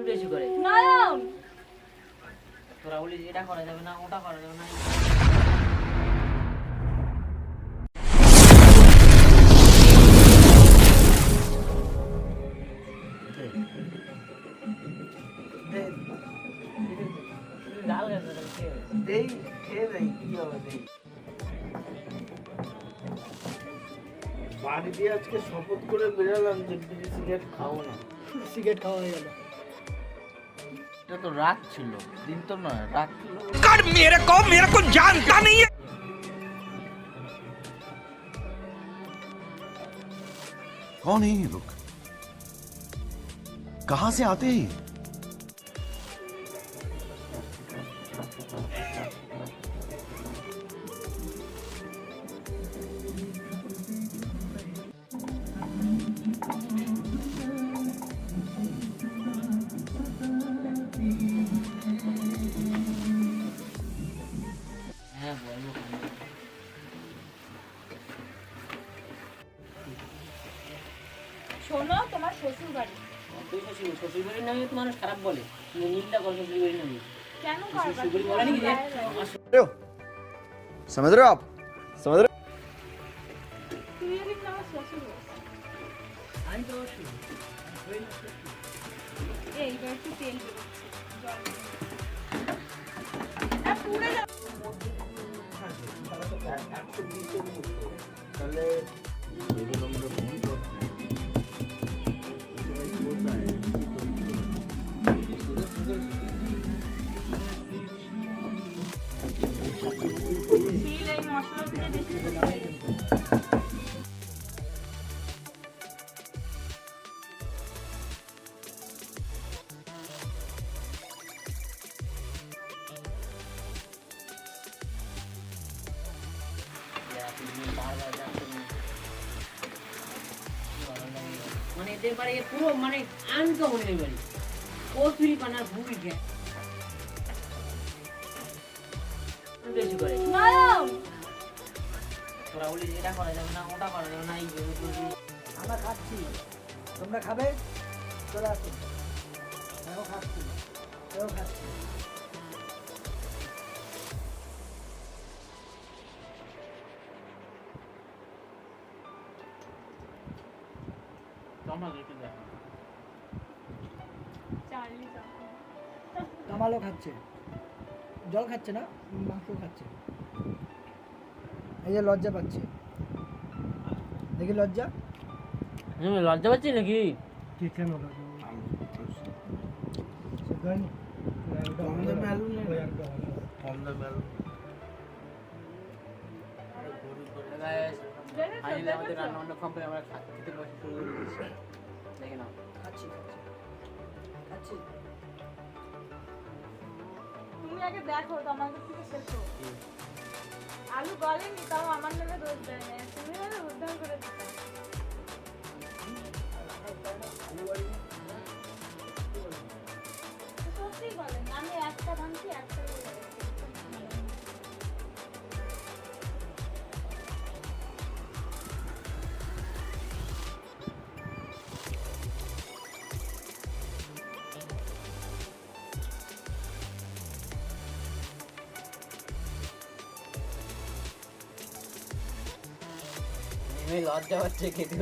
বেশি করে। নয়ন! তোরা বলিস এটা করা যাবে না ওটা করা যাবে না। খেয়ে। দেই কি হবে দেই। বাড়ি দিয়ে আজকে শপথ করে বেরোলাম যে বিড়ি সিগারেট খাব না। সিগারেট খাওয়া হয়ে গেল। এটা তো রাত ছিল দিন তো নয় রাত ছিল कर मेरे को मेरे को जानता नहीं है कौन है ये लोग कहां से आते हैं শোনো তোমার শ্বশুর বাড়ি তুই শ্বশুর শ্বশুর বাড়ির নামে তো মানুষ খারাপ বলে তুমি নিন্দা কর শ্বশুর বাড়ির নামে কেন করবা শ্বশুর বাড়ি বলে নাকি যে আমার रहे हो समझ रहे हो आप समझ रहे हो? মানে এদের বাড়ি পুরো মানে আনকমন এদের বাড়ি কচুরি পানার ভুগি খেয়ে বেশি করে নয়ন তোরা বলিস এটা করা যাবে না ওটা করা যাবে না এই আমরা খাচ্ছি। তোমরা খাবে? চলে আসুন খাচ্ছি। কেউ খাচ্ছি। কামালও খাচ্ছে। জল খাচ্ছে না? মাংস খাচ্ছে। এই যে লজ্জা পাচ্ছে। দেখি লজ্জা? তুমি লজ্জা পাচ্ছি নাকি? কি কেন লজ্জা আমাদের রান্না বান্না কমপ্লিট আমরা খেতে বসে শুরু করে দিয়েছি দেখে নাও খাচ্ছি খাচ্ছি খাচ্ছি তুমি আগে দেখো তো থেকে আলু গলেনি, তাও আমার নামে দোষ দেয় না তুমি না উদ্ধার করে দিতে সত্যি বলেন, আমি একটা ভাঙছি, একটা আমি লজ্জা পাচ্ছে খেতে